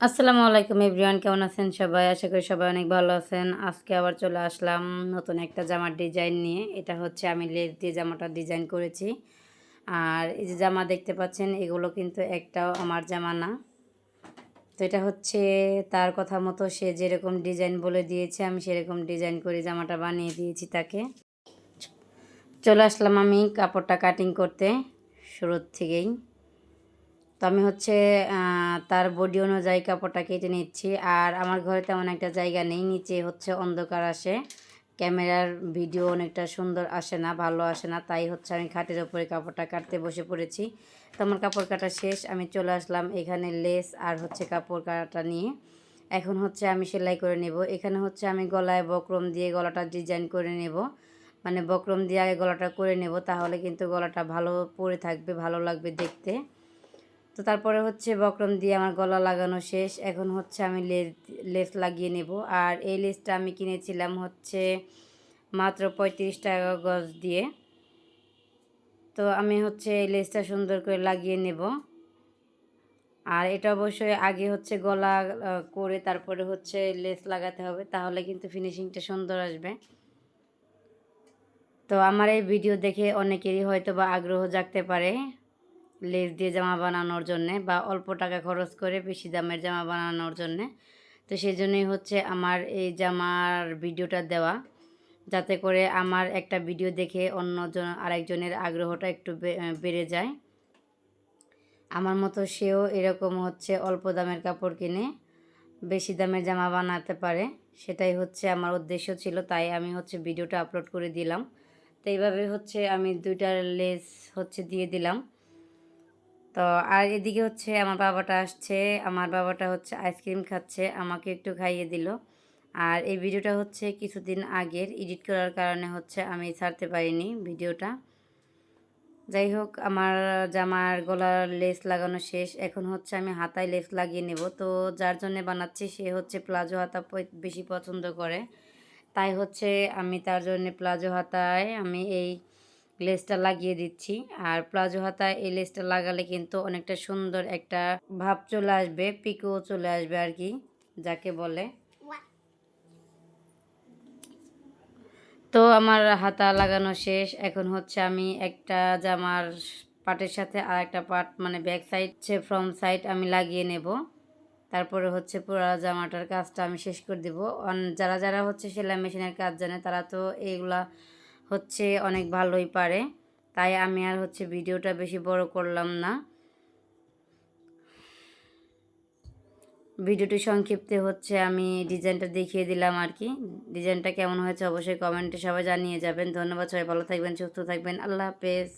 আসসালামু আলাইকুম এভরিওয়ান, কেমন আছেন সবাই? আশা করি সবাই অনেক ভালো আছেন। আজকে আবার চলে আসলাম নতুন একটা জামার ডিজাইন নিয়ে। এটা হচ্ছে আমি লেস দিয়ে জামাটা ডিজাইন করেছি। আর এই যে জামা দেখতে পাচ্ছেন, এগুলো কিন্তু একটাও আমার জামা না। তো এটা হচ্ছে তার কথা মতো সে যেরকম ডিজাইন বলে দিয়েছে, আমি সেরকম ডিজাইন করে জামাটা বানিয়ে দিয়েছি তাকে। চলে আসলাম আমি কাপড়টা কাটিং করতে, শুরুর থেকেই। তো আমি হচ্ছে তার বডি অনুযায়ী কাপড়টা কেটে নিচ্ছি। আর আমার ঘরে তেমন একটা জায়গা নেই, নিচে হচ্ছে অন্ধকার আসে। ক্যামেরার ভিডিও অনেকটা সুন্দর আসে না, ভালো আসে না। তাই হচ্ছে আমি খাটের ওপরে কাপড়টা কাটতে বসে পড়েছি। তো আমার কাপড় কাটা শেষ, আমি চলে আসলাম এখানে লেস আর হচ্ছে কাপড় কাটা নিয়ে। এখন হচ্ছে আমি সেলাই করে নেব। এখানে হচ্ছে আমি গলায় বক্রম দিয়ে গলাটা ডিজাইন করে নেব। মানে বক্রম দিয়ে আগে গলাটা করে নেব, তাহলে কিন্তু গলাটা ভালো পরে থাকবে, ভালো লাগবে দেখতে। তো তারপরে হচ্ছে বক্রম দিয়ে আমার গলা লাগানো শেষ। এখন হচ্ছে আমি লেস লেস লাগিয়ে নেব। আর এই লেসটা আমি কিনেছিলাম হচ্ছে মাত্র পঁয়ত্রিশ টাকা গজ দিয়ে। তো আমি হচ্ছে এই লেসটা সুন্দর করে লাগিয়ে নেব। আর এটা অবশ্যই আগে হচ্ছে গলা করে তারপরে হচ্ছে লেস লাগাতে হবে, তাহলে কিন্তু ফিনিশিংটা সুন্দর আসবে। তো আমার এই ভিডিও দেখে অনেকেরই হয়তো বা আগ্রহ জাগতে পারে। লেস দিয়ে জামা বানানোর জন্যে বা অল্প টাকা খরচ করে বেশি দামের জামা বানানোর জন্যে। তো সেই জন্যই হচ্ছে আমার এই জামার ভিডিওটা দেওয়া। যাতে করে আমার একটা ভিডিও দেখে অন্যজন, আরেকজনের আগ্রহটা একটু বেড়ে যায়। আমার মতো সেও এরকম হচ্ছে অল্প দামের কাপড় কিনে বেশি দামের জামা বানাতে পারে। সেটাই হচ্ছে আমার উদ্দেশ্য ছিল, তাই আমি হচ্ছে ভিডিওটা আপলোড করে দিলাম। তো এইভাবে হচ্ছে আমি দুইটা লেস হচ্ছে দিয়ে দিলাম। তো আর এদিকে হচ্ছে আমার বাবাটা আসছে, আমার বাবাটা হচ্ছে আইসক্রিম খাচ্ছে, আমাকে একটু খাইয়ে দিল। আর এই ভিডিওটা হচ্ছে কিছুদিন আগের, এডিট করার কারণে হচ্ছে আমি ছাড়তে পারিনি ভিডিওটা। যাই হোক, আমার জামার গলার লেস লাগানো শেষ, এখন হচ্ছে আমি হাতায় লেস লাগিয়ে নেব। তো যার জন্য বানাচ্ছি সে হচ্ছে প্লাজো হাতা বেশি পছন্দ করে। তাই হচ্ছে আমি তার জন্য প্লাজো হাতায় আমি এই লেসটা লাগিয়ে দিচ্ছি। আর প্লাজো হাতায় এই লেসটা লাগালে কিন্তু অনেকটা সুন্দর একটা ভাব চলে আসবে পিকও চলে আসবে আর কি যাকে বলে। তো আমার হাতা লাগানো শেষ। এখন হচ্ছে আমি একটা জামার পাটের সাথে আর একটা পাট মানে ব্যাক সাইড ফ্রম সাইড আমি লাগিয়ে নেব। তারপরে হচ্ছে পুরো জামাটার কাজটা আমি শেষ করে দেবো। যারা যারা হচ্ছে সেলাই মেশিনের কাজ জানে, তারা তো এইগুলা হচ্ছে অনেক ভালোই পারে। তাই আমি আর হচ্ছে ভিডিওটা বেশি বড় করলাম না। ভিডিওটি সংক্ষিপ্তে হচ্ছে আমি ডিজাইনটা দেখিয়ে দিলাম আর কি। ডিজাইনটা কেমন হয়েছে অবশ্যই কমেন্টে সবাই জানিয়ে যাবেন। ধন্যবাদ, সবাই ভালো থাকবেন, সুস্থ থাকবেন। আল্লাহ হাফেজ।